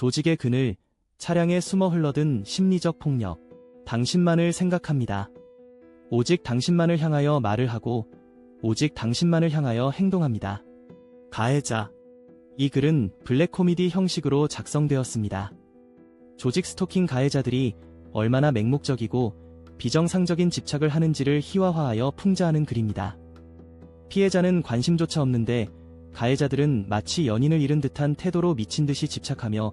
조직의 그늘, 차량에 숨어 흘러든 심리적 폭력. 당신만을 생각합니다. 오직 당신만을 향하여 말을 하고, 오직 당신만을 향하여 행동합니다. 가해자. 이 글은 블랙 코미디 형식으로 작성되었습니다. 조직 스토킹 가해자들이 얼마나 맹목적이고 비정상적인 집착을 하는지를 희화화하여 풍자하는 글입니다. 피해자는 관심조차 없는데 가해자들은 마치 연인을 잃은 듯한 태도로 미친 듯이 집착하며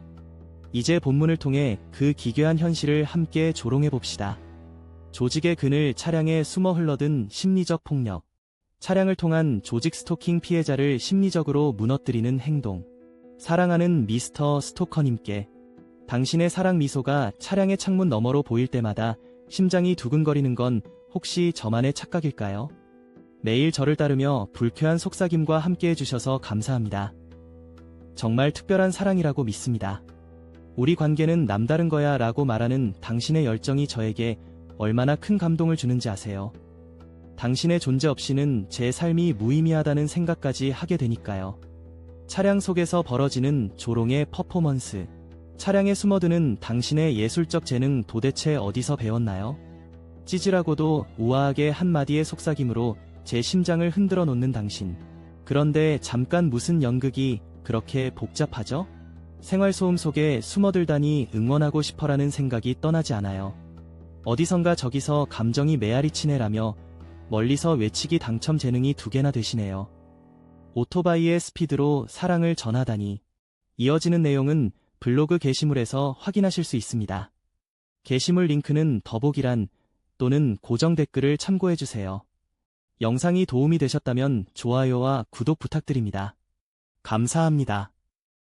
이제 본문을 통해 그 기괴한 현실을 함께 조롱해 봅시다. 조직의 그늘 차량에 숨어 흘러든 심리적 폭력. 차량을 통한 조직 스토킹 피해자를 심리적으로 무너뜨리는 행동. 사랑하는 미스터 스토커님께 당신의 사랑 미소가 차량의 창문 너머로 보일 때마다 심장이 두근거리는 건 혹시 저만의 착각일까요? 매일 저를 따르며 불쾌한 속삭임과 함께 해주셔서 감사합니다. 정말 특별한 사랑이라고 믿습니다. 우리 관계는 남다른 거야 라고 말하는 당신의 열정이 저에게 얼마나 큰 감동을 주는지 아세요. 당신의 존재 없이는 제 삶이 무의미하다는 생각까지 하게 되니까요. 차량 속에서 벌어지는 조롱의 퍼포먼스. 차량에 숨어드는 당신의 예술적 재능 도대체 어디서 배웠나요? 찌질하고도 우아하게 한마디의 속삭임으로 제 심장을 흔들어 놓는 당신. 그런데 잠깐 무슨 연극이 그렇게 복잡하죠? 생활소음 속에 숨어들다니 응원하고 싶어라는 생각이 떠나지 않아요. 어디선가 저기서 감정이 메아리 치네라며 멀리서 외치기 당첨 재능이 두 개나 되시네요. 오토바이의 스피드로 사랑을 전하다니. 이어지는 내용은 블로그 게시물에서 확인하실 수 있습니다. 게시물 링크는 더보기란 또는 고정 댓글을 참고해주세요. 영상이 도움이 되셨다면 좋아요와 구독 부탁드립니다. 감사합니다.